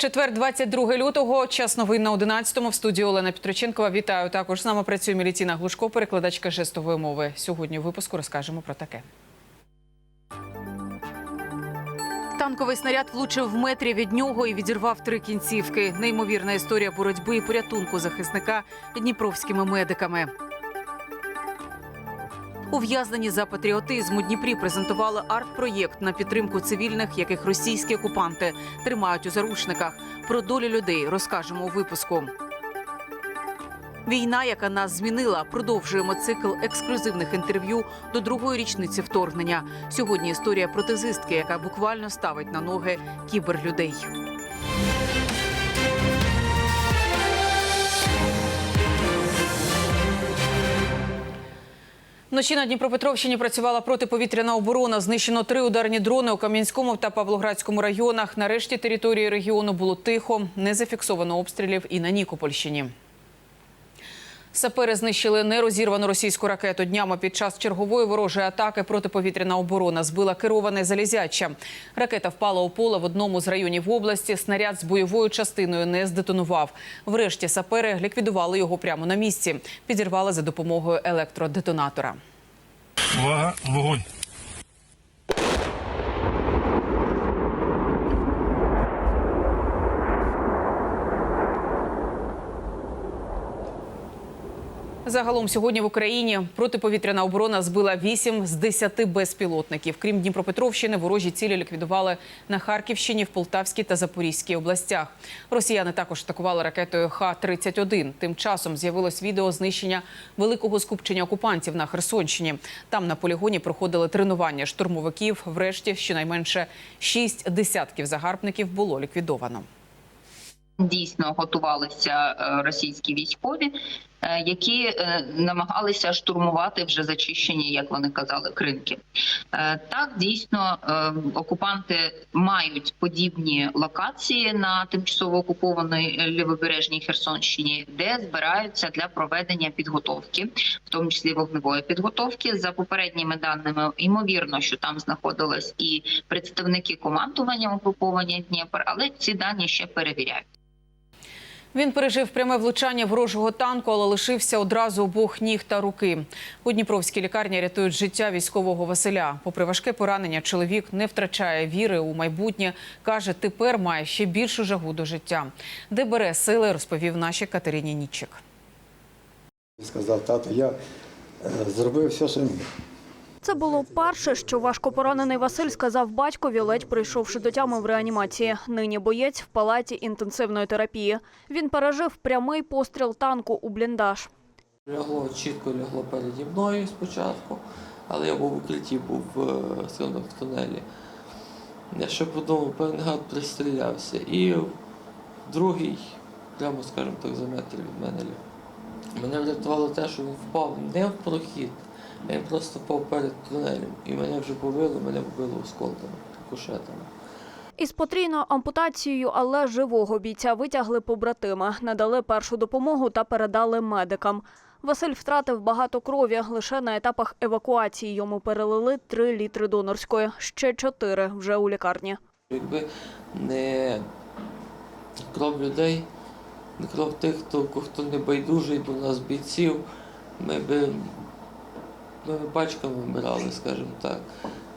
Четвер, 22 лютого. Час новин на 11-му. В студії Олена Петроченкова. Вітаю. Також з нами працює Мілітіна Глушко, перекладачка жестової мови. Сьогодні у випуску розкажемо про таке. Танковий снаряд влучив в метрі від нього і відірвав три кінцівки. Неймовірна історія боротьби і порятунку захисника дніпровськими медиками. Ув'язнені за патріотизм у Дніпрі презентували арт-проєкт на підтримку цивільних, яких російські окупанти тримають у заручниках. Про долі людей розкажемо у випуску. Війна, яка нас змінила, продовжуємо цикл ексклюзивних інтерв'ю до другої річниці вторгнення. Сьогодні історія протезистки, яка буквально ставить на ноги кіберлюдей. Вночі на Дніпропетровщині працювала протиповітряна оборона. Знищено три ударні дрони у Кам'янському та Павлоградському районах. Нарешті території регіону було тихо, не зафіксовано обстрілів і на Нікопольщині. Сапери знищили нерозірвану російську ракету. Днями під час чергової ворожої атаки протиповітряна оборона збила кероване залізяча. Ракета впала у поле в одному з районів області. Снаряд з бойовою частиною не здетонував. Врешті сапери ліквідували його прямо на місці. Підірвали за допомогою електродетонатора. Увага, вогонь. Загалом сьогодні в Україні протиповітряна оборона збила 8 з 10 безпілотників. Крім Дніпропетровщини, ворожі цілі ліквідували на Харківщині, в Полтавській та Запорізькій областях. Росіяни також атакували ракетою Х-31. Тим часом з'явилось відео знищення великого скупчення окупантів на Херсонщині. Там на полігоні проходили тренування штурмовиків. Врешті щонайменше 6 десятків загарбників було ліквідовано. дійсно готувалися е, російські військові, які е, намагалися штурмувати вже зачищені, як вони казали, кринки. Е, Так, дійсно, е, окупанти мають подібні локації на тимчасово окупованій е, лівобережній Херсонщині, де збираються для проведення підготовки, в тому числі вогневої підготовки. За попередніми даними, ймовірно, що там знаходились і представники командування угруповання Дніпр, але ці дані ще перевіряють. Він пережив пряме влучання ворожого танку, але лишився одразу обох ніг та руки. У Дніпровській лікарні рятують життя військового Василя. Попри важке поранення, чоловік не втрачає віри у майбутнє. каже, тепер має ще більшу жагу до життя. Де бере сили, розповів нашій Катерині Нічик. Сказав, тато, я е, зробив все, що міг. Це було перше, що важко поранений Василь сказав батькові, ледь прийшовши до тями в реанімації. Нині боєць в палаті інтенсивної терапії. Він пережив прямий постріл танку у бліндаж. Лягло чітко лягло переді мною спочатку, але я був в укритті, був в силному тунелі. Я ще подумав, певний гад пристрілявся. І другий, прямо скажімо так, за метр від мене. Мене врятувало те, що він впав не в прохід, він просто впав перед тунелем. І мене вже побило, мене побило осколками, кушетами. Із потрійною ампутацією, але живого бійця витягли побратими, надали першу допомогу та передали медикам. Василь втратив багато крові. Лише на етапах евакуації йому перелили 3 літри донорської, ще 4 вже у лікарні. Якби не кров людей, не кров тих, хто, хто не байдужий до нас бійців, ми би пачками вмирали, скажімо так.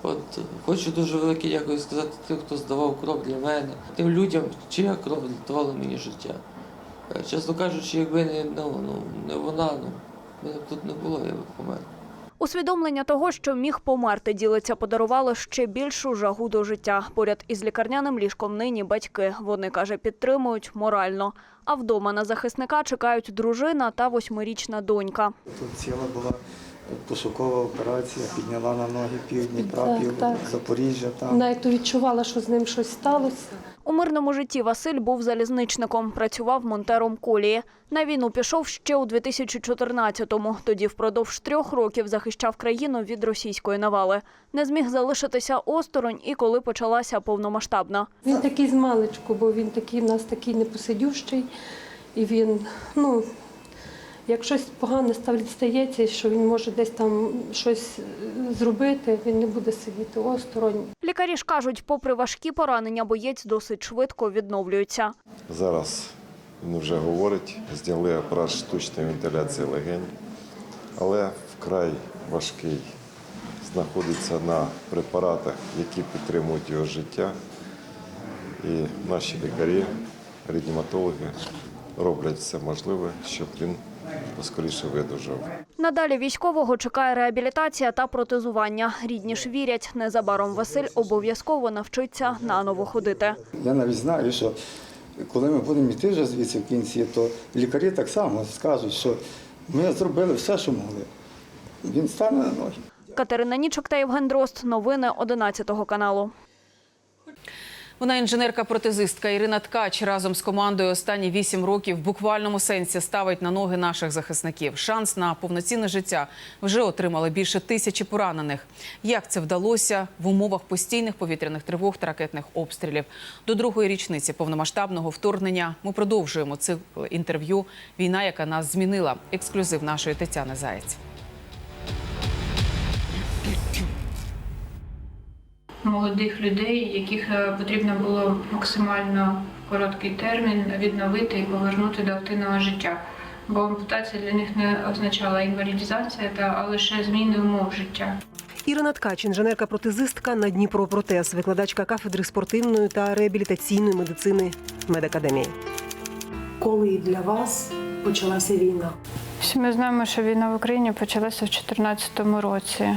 От хочу дуже велике дякую сказати тим, хто здавав кров для мене, тим людям, чия кров рятувала мені життя. Е, Чесно кажучи, якби не, ну, ну, не вона, ну, мене б тут не було, я б помер. Усвідомлення того, що міг померти, ділиця подарувало ще більшу жагу до життя. Поряд із лікарняним ліжком нині батьки. Вони каже, підтримують морально. А вдома на захисника чекають дружина та восьмирічна донька. Тут ціла була пошукова операція, підняла на ноги пів Дніпра, Так, так. Запоріжжя. Там. Навіть відчувала, що з ним щось сталося. У мирному житті Василь був залізничником, працював монтером колії. На війну пішов ще у 2014-му. Тоді впродовж трьох років захищав країну від російської навали. Не зміг залишитися осторонь і коли почалася повномасштабна. Він такий з маличку, бо він такий в нас такий непосидющий. І він, ну, Як щось погане ставлять стається, що він може десь там щось зробити, він не буде сидіти осторонь. Лікарі ж кажуть, попри важкі поранення, боєць досить швидко відновлюється. Зараз він вже говорить, зняли апарат штучної вентиляції легень, але вкрай важкий. Знаходиться на препаратах, які підтримують його життя. І наші лікарі, реаніматологи роблять все можливе, щоб він поскоріше видужав. Надалі військового чекає реабілітація та протезування. Рідні ж вірять, незабаром Василь обов'язково навчиться наново ходити. Я навіть знаю, що коли ми будемо йти вже звідси в кінці, то лікарі так само скажуть, що ми зробили все, що могли. Він стане на ноги. Катерина Нічок та Євген Дрозд. Новини 11 каналу. Вона інженерка-протезистка Ірина Ткач разом з командою останні вісім років в буквальному сенсі ставить на ноги наших захисників. Шанс на повноцінне життя вже отримали більше тисячі поранених. Як це вдалося в умовах постійних повітряних тривог та ракетних обстрілів? До другої річниці повномасштабного вторгнення ми продовжуємо цикл інтерв'ю. Війна, яка нас змінила. Ексклюзив нашої Тетяни Заєць. Молодих людей, яких е, потрібно було максимально в короткий термін відновити і повернути до активного життя. Бо ампутація для них не означала інвалідізація, та а лише зміни умов життя. Ірина Ткач, інженерка-протезистка на Дніпропротез, викладачка кафедри спортивної та реабілітаційної медицини медакадемії. Коли для вас почалася війна? Всі ми знаємо, що війна в Україні почалася в 2014 році,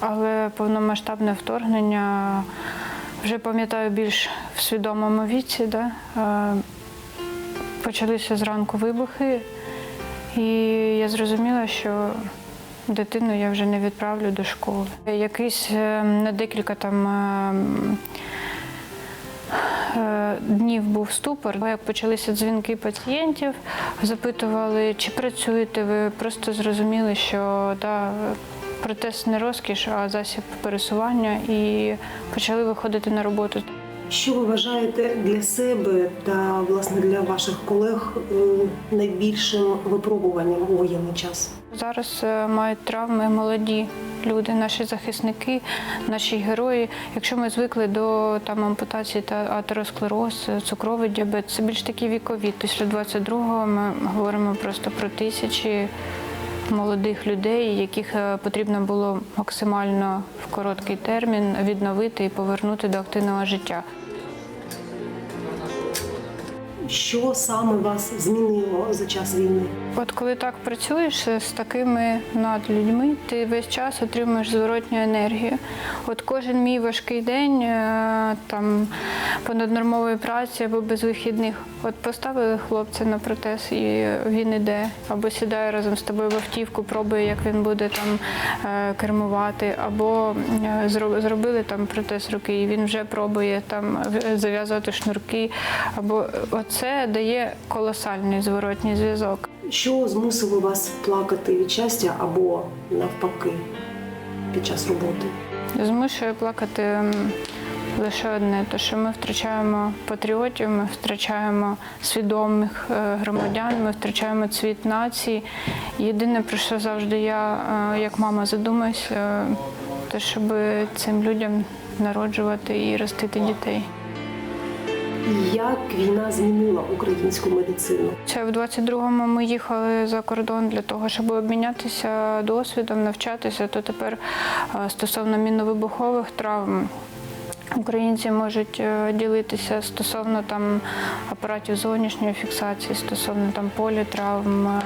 але повномасштабне вторгнення вже пам'ятаю більш в свідомому віці. Да? Почалися зранку вибухи, і я зрозуміла, що дитину я вже не відправлю до школи. Якийсь е, на декілька там. е, Е, днів був ступор. Як почалися дзвінки пацієнтів, запитували, чи працюєте ви, просто зрозуміли, що да, протез не розкіш, а засіб пересування, і почали виходити на роботу. Що ви вважаєте для себе та власне для ваших колег е, найбільшим випробуванням у воєнний час? Зараз е, мають травми молоді люди, наші захисники, наші герої. Якщо ми звикли до там ампутації та атеросклероз, е, цукровий діабет, це більш такі вікові. Після 22-го ми говоримо просто про тисячі молодих людей, яких е, потрібно було максимально в короткий термін відновити і повернути до активного життя. Що саме вас змінило за час війни? От коли так працюєш з такими надлюдьми, ти весь час отримуєш зворотню енергію. От кожен мій важкий день е, там понаднормової праці або без вихідних. От поставили хлопця на протез, і він іде, або сідає разом з тобою в автівку, пробує, як він буде там е, кермувати, або е, зробили там протез руки, і він вже пробує там зав'язувати шнурки. Або оце дає колосальний зворотній зв'язок. Що змусило вас плакати від щастя або навпаки під час роботи? Змушує плакати лише одне, те, що ми втрачаємо патріотів, ми втрачаємо свідомих е, громадян, ми втрачаємо цвіт нації. Єдине, про що завжди я, е, як мама, задумаюсь, е, те, щоб цим людям народжувати і ростити дітей. Як війна змінила українську медицину? Це в 22-му ми їхали за кордон для того, щоб обмінятися досвідом, навчатися. То тепер е, стосовно мінно-вибухових травм. Українці можуть е, ділитися стосовно там апаратів зовнішньої фіксації, стосовно там політравм, е,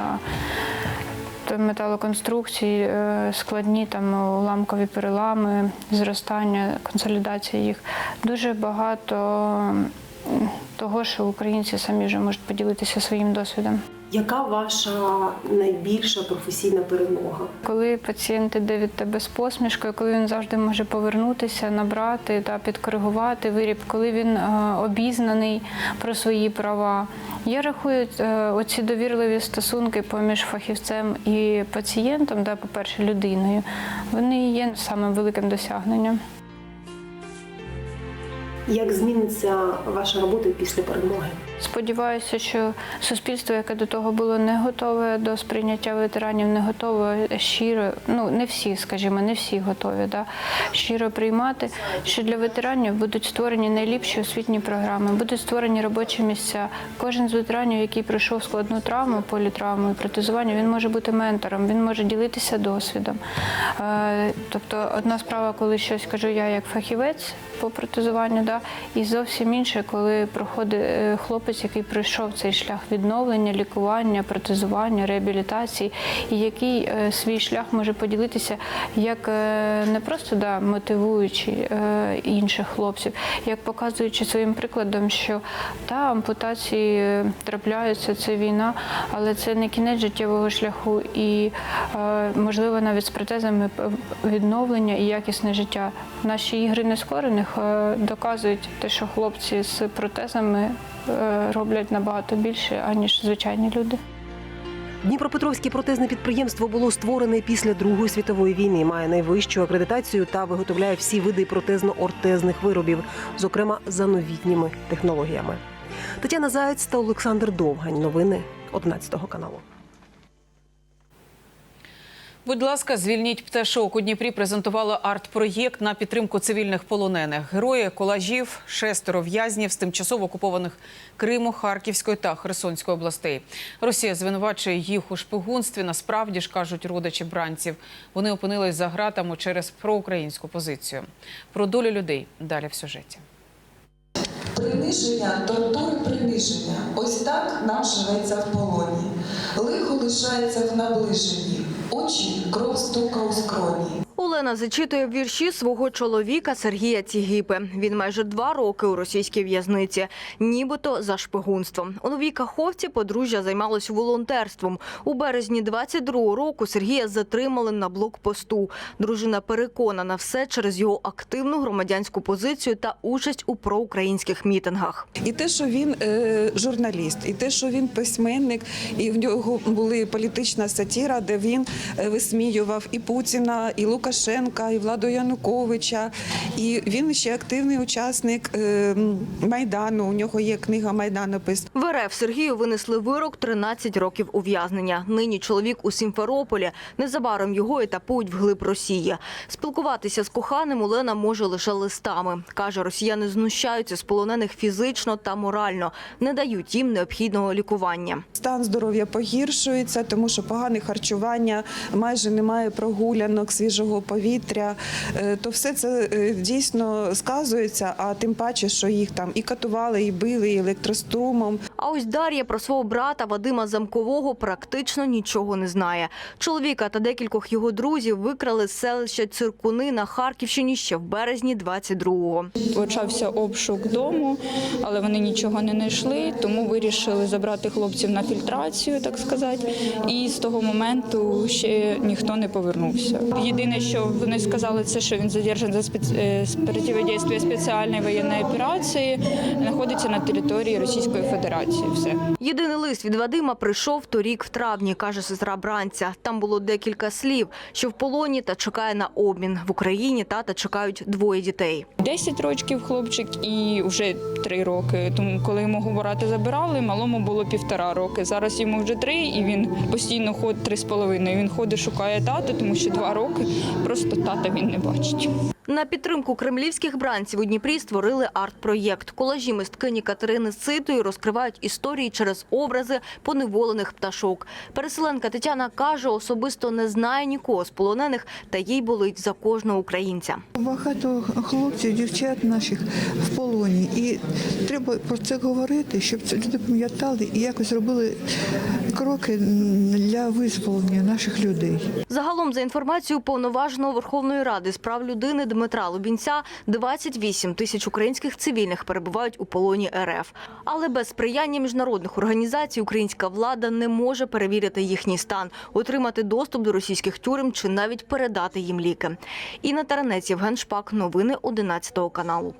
та металоконструкцій, складні там уламкові перелами, зростання, консолідація їх. Дуже багато того, що українці самі вже можуть поділитися своїм досвідом. Яка ваша найбільша професійна перемога? Коли пацієнт іде від тебе з посмішкою, коли він завжди може повернутися, набрати та підкоригувати виріб, коли він е, обізнаний про свої права. Я рахую, е, оці довірливі стосунки поміж фахівцем і пацієнтом, да, по-перше, людиною, вони є самим великим досягненням. Як зміниться ваша робота після перемоги? Сподіваюся, що суспільство, яке до того було не готове до сприйняття ветеранів, не готове щиро, ну не всі, скажімо, не всі готові, да, щиро приймати, що для ветеранів будуть створені найліпші освітні програми, будуть створені робочі місця. Кожен з ветеранів, який пройшов складну травму, політравму протезування, він може бути ментором, він може ділитися досвідом. Е, Тобто, одна справа, коли щось кажу я як фахівець по протезуванню, да, і зовсім інше, коли проходить е, хлопець, який пройшов цей шлях відновлення, лікування, протезування, реабілітації, і який е, свій шлях може поділитися як е, не просто да, мотивуючи е, інших хлопців, як показуючи своїм прикладом, що та ампутації трапляються, це війна, але це не кінець життєвого шляху, і можливо навіть з протезами відновлення і якісне життя. Наші ігри нескорених доказують те, що хлопці з протезами роблять набагато більше, аніж звичайні люди. Дніпропетровське протезне підприємство було створене після Другої світової війни, має найвищу акредитацію та виготовляє всі види протезно-ортезних виробів, зокрема за новітніми технологіями. Тетяна Заєць та Олександр Довгань. Новини 11 каналу. Будь ласка, звільніть пташок. У Дніпрі презентували арт-проєкт на підтримку цивільних полонених. Герої колажів, шестеро в'язнів з тимчасово окупованих Криму, Харківської та Херсонської областей. Росія звинувачує їх у шпигунстві. Насправді ж кажуть родичі бранців. Вони опинились за ґратами через проукраїнську позицію. Про долю людей далі в сюжеті. Приниження, тортури приниження. Ось так нам живеться в полоні. Лихо лишається в наближенні. Очі кров стукав у скроні. Олена зачитує вірші свого чоловіка Сергія Цігіпи. Він майже два роки у російській в'язниці, нібито за шпигунством. У новій каховці подружжя займалось волонтерством. У березні 22-го року Сергія затримали на блокпосту. Дружина переконана все через його активну громадянську позицію та участь у проукраїнських мітингах. І те, що він е, журналіст, і те, що він письменник, і в нього були політична сатіра, де він е, висміював і Путіна, і Лукашенка, і Владу Януковича. І він ще активний учасник е, Майдану. У нього є книга Майданопис. В РФ Сергію винесли вирок 13 років ув'язнення. Нині чоловік у Сімферополі. Незабаром його етапують вглиб Росії. Спілкуватися з коханим Олена може лише листами. Каже, росіяни знущаються з полонених фізично та морально, не дають їм необхідного лікування. Стан здоров'я погіршується, тому що погане харчування, майже немає прогулянок, свіжого повітря. Е, То все це е, дійсно сказується, а тим паче, що їх там і катували, і били, і електрострумом. А ось Дар'я про свого брата Вадима Замкового практично нічого не знає. Чоловіка та декількох його друзів викрали з селища Циркуни на Харківщині ще в березні 22-го. Почався обшук дому, але вони нічого не знайшли, тому вирішили забрати хлопців на фільтрацію, так сказати. І з того моменту ще ніхто не повернувся. Єдине, що вони сказали, це що він задержаний за спец... е, спеціальної воєнної операції, знаходиться на території Російської Федерації. Все. Єдиний лист від Вадима прийшов торік в травні, каже сестра бранця. Там було декілька слів, що в полоні та чекає на обмін. В Україні тата чекають двоє дітей. 10 років хлопчик і вже 3 роки. Тому коли йому брата забирали, малому було півтора роки. Зараз йому вже три, і він постійно ходить три з половиною. Він ходить, шукає тата, тому що два роки просто тата він не бачить. На підтримку кремлівських бранців у Дніпрі створили арт-проєкт. Колажі мисткині Катерини Ситої розкривають історії через образи поневолених пташок. Переселенка Тетяна каже, особисто не знає нікого з полонених, та їй болить за кожного українця. Багато хлопців, дівчат наших в полоні, і треба про це говорити, щоб це люди пам'ятали і якось робили кроки для визволення наших людей. Загалом, за інформацією повноваженого Верховної Ради з прав людини Дмитра Лубінця, 28 тисяч українських цивільних перебувають у полоні РФ. Але без сприяння міжнародних організацій українська влада не може перевірити їхній стан, отримати доступ до російських тюрем чи навіть передати їм ліки. Інна Таранець, Євген Шпак, новини 11 каналу.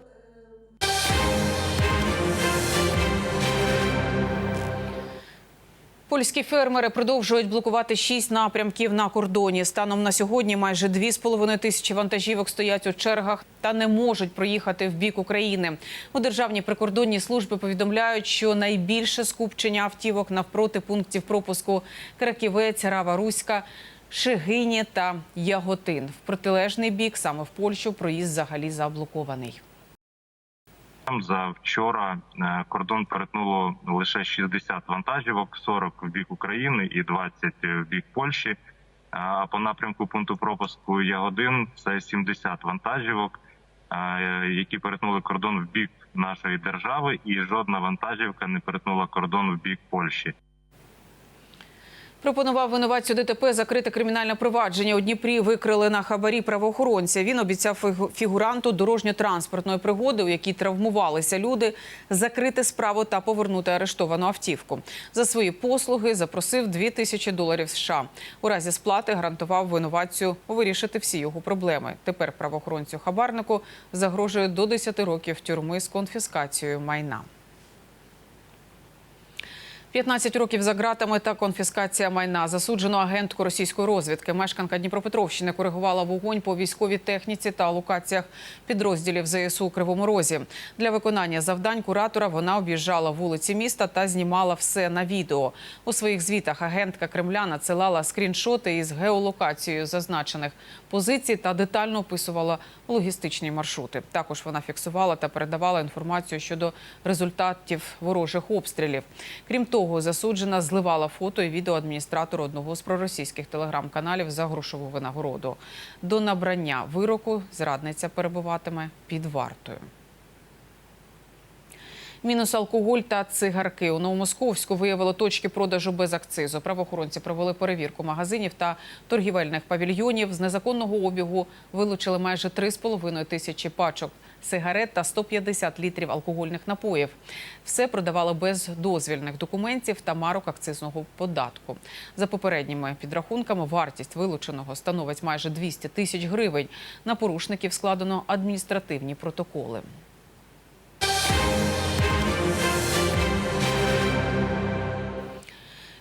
Польські фермери продовжують блокувати шість напрямків на кордоні. Станом на сьогодні майже дві з половиною тисячі вантажівок стоять у чергах та не можуть проїхати в бік України. У державній прикордонній службі повідомляють, що найбільше скупчення автівок навпроти пунктів пропуску Краківець, Рава Руська. Шигині та Яготин. В протилежний бік, саме в Польщу, проїзд взагалі заблокований. За вчора е, кордон перетнуло лише 60 вантажівок, 40 в бік України і 20 в бік Польщі. А по напрямку пункту пропуску Ягодин це 70 вантажівок, е, які перетнули кордон в бік нашої держави, і жодна вантажівка не перетнула кордон в бік Польщі. Пропонував винуватцю ДТП закрити кримінальне провадження. У Дніпрі викрили на хабарі правоохоронця. Він обіцяв фігуранту дорожньо-транспортної пригоди, у якій травмувалися люди, закрити справу та повернути арештовану автівку. За свої послуги запросив 2 тисячі доларів США. У разі сплати гарантував винуватцю вирішити всі його проблеми. Тепер правоохоронцю хабарнику загрожує до 10 років тюрми з конфіскацією майна. 15 років за ґратами та конфіскація майна. Засуджено агентку російської розвідки. Мешканка Дніпропетровщини коригувала вогонь по військовій техніці та локаціях підрозділів ЗСУ у Кривому Розі. Для виконання завдань куратора вона об'їжджала вулиці міста та знімала все на відео. У своїх звітах агентка Кремля надсилала скріншоти із геолокацією зазначених позицій та детально описувала логістичні маршрути. Також вона фіксувала та передавала інформацію щодо результатів ворожих обстрілів. Крім того, засуджена зливала фото і відео адміністратору одного з проросійських телеграм-каналів за грошову винагороду. До набрання вироку зрадниця перебуватиме під вартою. Мінус алкоголь та цигарки. У Новомосковську виявили точки продажу без акцизу. Правоохоронці провели перевірку магазинів та торгівельних павільйонів. З незаконного обігу вилучили майже 3,5 тисячі пачок сигарет та 150 літрів алкогольних напоїв. Все продавали без дозвільних документів та марок акцизного податку. За попередніми підрахунками, вартість вилученого становить майже 200 тисяч гривень. На порушників складено адміністративні протоколи.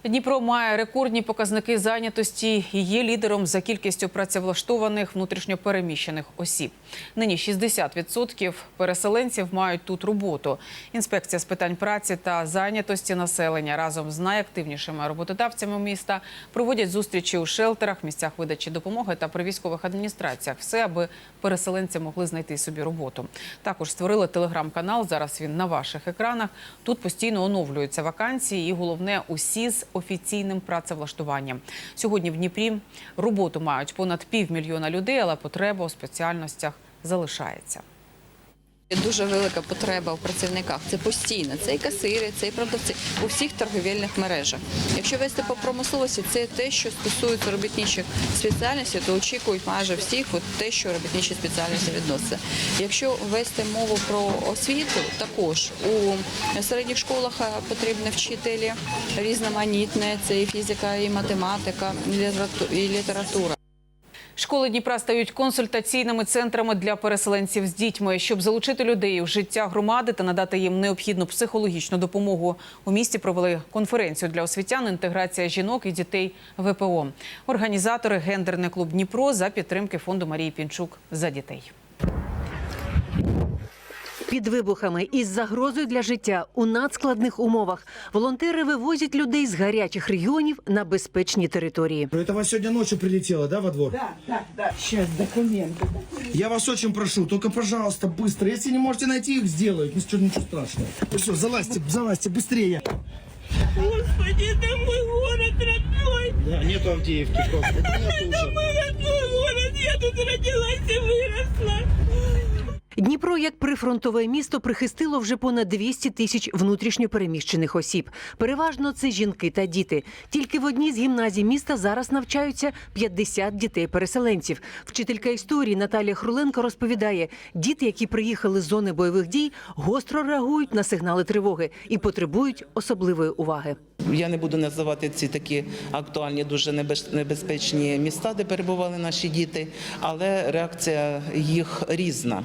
Дніпро має рекордні показники зайнятості і є лідером за кількістю працевлаштованих внутрішньопереміщених осіб. Нині 60% переселенців мають тут роботу. Інспекція з питань праці та зайнятості населення разом з найактивнішими роботодавцями міста проводять зустрічі у шелтерах, місцях видачі допомоги та при військових адміністраціях. Все, аби переселенці могли знайти собі роботу. Також створили телеграм-канал. Зараз він на ваших екранах. Тут постійно оновлюються вакансії, і головне усі з офіційним працевлаштуванням. Сьогодні в Дніпрі роботу мають понад півмільйона людей, але потреба у спеціальностях залишається. Дуже велика потреба в працівниках. Це постійно. Це і касири, це і продавці у всіх торговельних мережах. Якщо вести по промисловості, це те, що стосується робітничих спеціальностей, то очікують майже всіх от те, що робітничі спеціальності відноситься. Якщо вести мову про освіту, також у середніх школах е, потрібні вчителі різноманітне. Це і фізика, і математика, і література. Школи Дніпра стають консультаційними центрами для переселенців з дітьми, щоб залучити людей в життя громади та надати їм необхідну психологічну допомогу. У місті провели конференцію для освітян інтеграція жінок і дітей ВПО. Організатори гендерний клуб Дніпро за підтримки фонду Марії Пінчук за дітей Під вибухами із загрозою для життя у надскладних умовах волонтери вивозять людей з гарячих регіонів на безпечні території. Это вас сегодня ночью прилетело, да, во двор? Да, да, да. Сейчас документы. Я вас очень прошу, только, пожалуйста, быстро. Если не можете найти их, сделают. Ничего, ничего страшного. Ну все, залазьте, залазьте, быстрее. Господи, это мой город родной. Да, нету Авдеевки просто. Это нету Это уже. мой родной город. Я тут родилась и выросла. Дніпро, як прифронтове місто, прихистило вже понад 200 тисяч внутрішньопереміщених осіб. Переважно це жінки та діти. Тільки в одній з гімназій міста зараз навчаються 50 дітей-переселенців. Вчителька історії Наталія Хруленко розповідає, діти, які приїхали з зони бойових дій, гостро реагують на сигнали тривоги і потребують особливої уваги. Я не буду називати ці такі актуальні, дуже небез- небезпечні міста, де перебували наші діти, але реакція їх різна.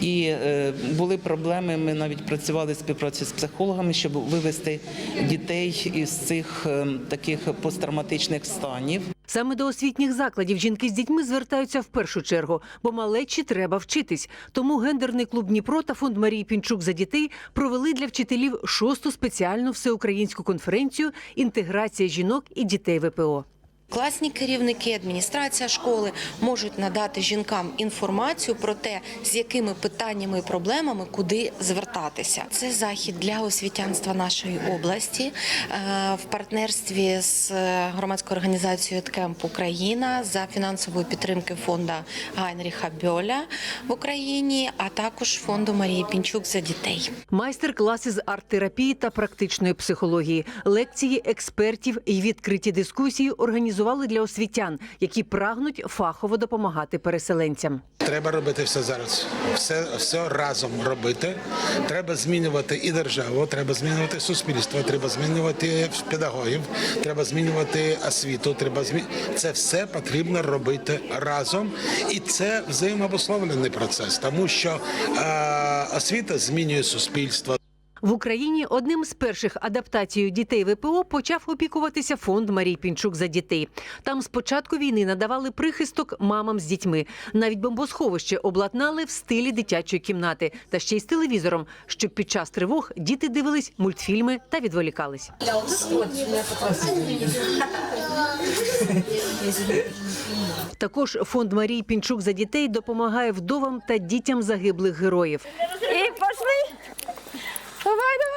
І е, були проблеми. Ми навіть працювали в співпраці з психологами, щоб вивести дітей із цих е, таких посттравматичних станів. Саме до освітніх закладів жінки з дітьми звертаються в першу чергу, бо малечі треба вчитись. Тому гендерний клуб Дніпро та фонд Марії Пінчук за дітей провели для вчителів шосту спеціальну всеукраїнську конференцію Інтеграція жінок і дітей ВПО. Класні керівники, адміністрація школи можуть надати жінкам інформацію про те, з якими питаннями і проблемами куди звертатися. Це захід для освітянства нашої області е, в партнерстві з е, громадською організацією «Ткемп Україна за фінансової підтримки фонду Гайнріха Бьоля в Україні, а також фонду Марії Пінчук за дітей. Майстер-класи з арт-терапії та практичної психології, лекції експертів і відкриті дискусії організували для освітян, які прагнуть фахово допомагати переселенцям. Треба робити все зараз, все, все разом робити. Треба змінювати і державу, треба змінювати суспільство, треба змінювати педагогів, треба змінювати освіту. Треба змі... це все потрібно робити разом, і це взаємообусловлений процес, тому що е, освіта змінює суспільство. В Україні одним з перших адаптацією дітей ВПО почав опікуватися фонд Марії Пінчук за дітей. Там з початку війни надавали прихисток мамам з дітьми. Навіть бомбосховище обладнали в стилі дитячої кімнати та ще й з телевізором, щоб під час тривог діти дивились мультфільми та відволікались. Також фонд Марії Пінчук за дітей допомагає вдовам та дітям загиблих героїв. І пошли. Bye bye.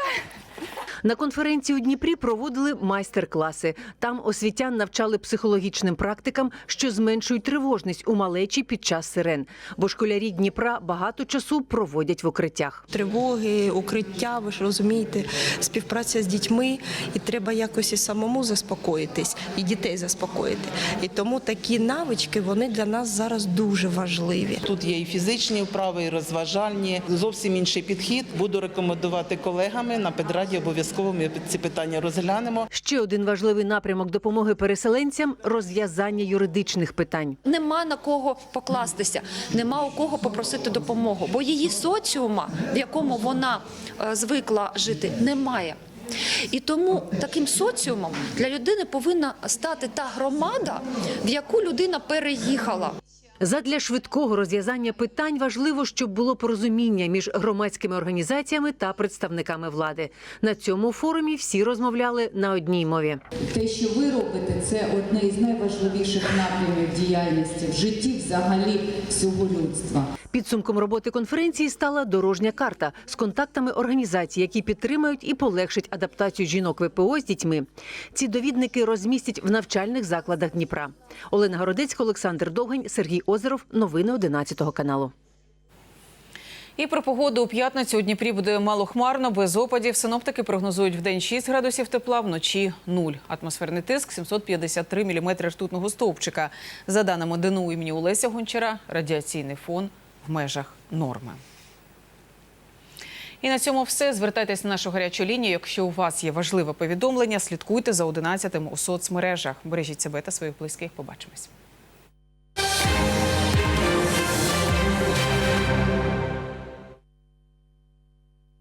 На конференції у Дніпрі проводили майстер-класи. Там освітян навчали психологічним практикам, що зменшують тривожність у малечі під час сирен. Бо школярі Дніпра багато часу проводять в укриттях. Тривоги, укриття, ви ж розумієте, співпраця з дітьми, і треба якось і самому заспокоїтись, і дітей заспокоїти. І тому такі навички вони для нас зараз дуже важливі. Тут є і фізичні вправи, і розважальні. Зовсім інший підхід. Буду рекомендувати колегами на педраді. Обов'язково ми ці питання розглянемо. Ще один важливий напрямок допомоги переселенцям розв'язання юридичних питань. Нема на кого покластися, нема у кого попросити допомогу, бо її соціума, в якому вона е, звикла жити, немає. І тому таким соціумом для людини повинна стати та громада, в яку людина переїхала. Задля швидкого розв'язання питань важливо, щоб було порозуміння між громадськими організаціями та представниками влади. На цьому форумі всі розмовляли на одній мові. Те, що ви робите, це одне із найважливіших напрямів діяльності в житті взагалі всього людства. Підсумком роботи конференції стала дорожня карта з контактами організацій, які підтримають і полегшать адаптацію жінок ВПО з дітьми. Ці довідники розмістять в навчальних закладах Дніпра. Олена Городецька, Олександр Довгань, Сергій Озеров. Новини 11 каналу. І про погоду у п'ятницю у Дніпрі буде малохмарно, без опадів. Синоптики прогнозують в день 6 градусів тепла, вночі 0. Атмосферний тиск 753 міліметри ртутного стовпчика. За даними ДНУ імені Олеся Гончара, радіаційний фон в межах норми. І на цьому все. Звертайтесь на нашу гарячу лінію. Якщо у вас є важливе повідомлення, слідкуйте за 11 у соцмережах. Бережіть себе та своїх близьких. Побачимось.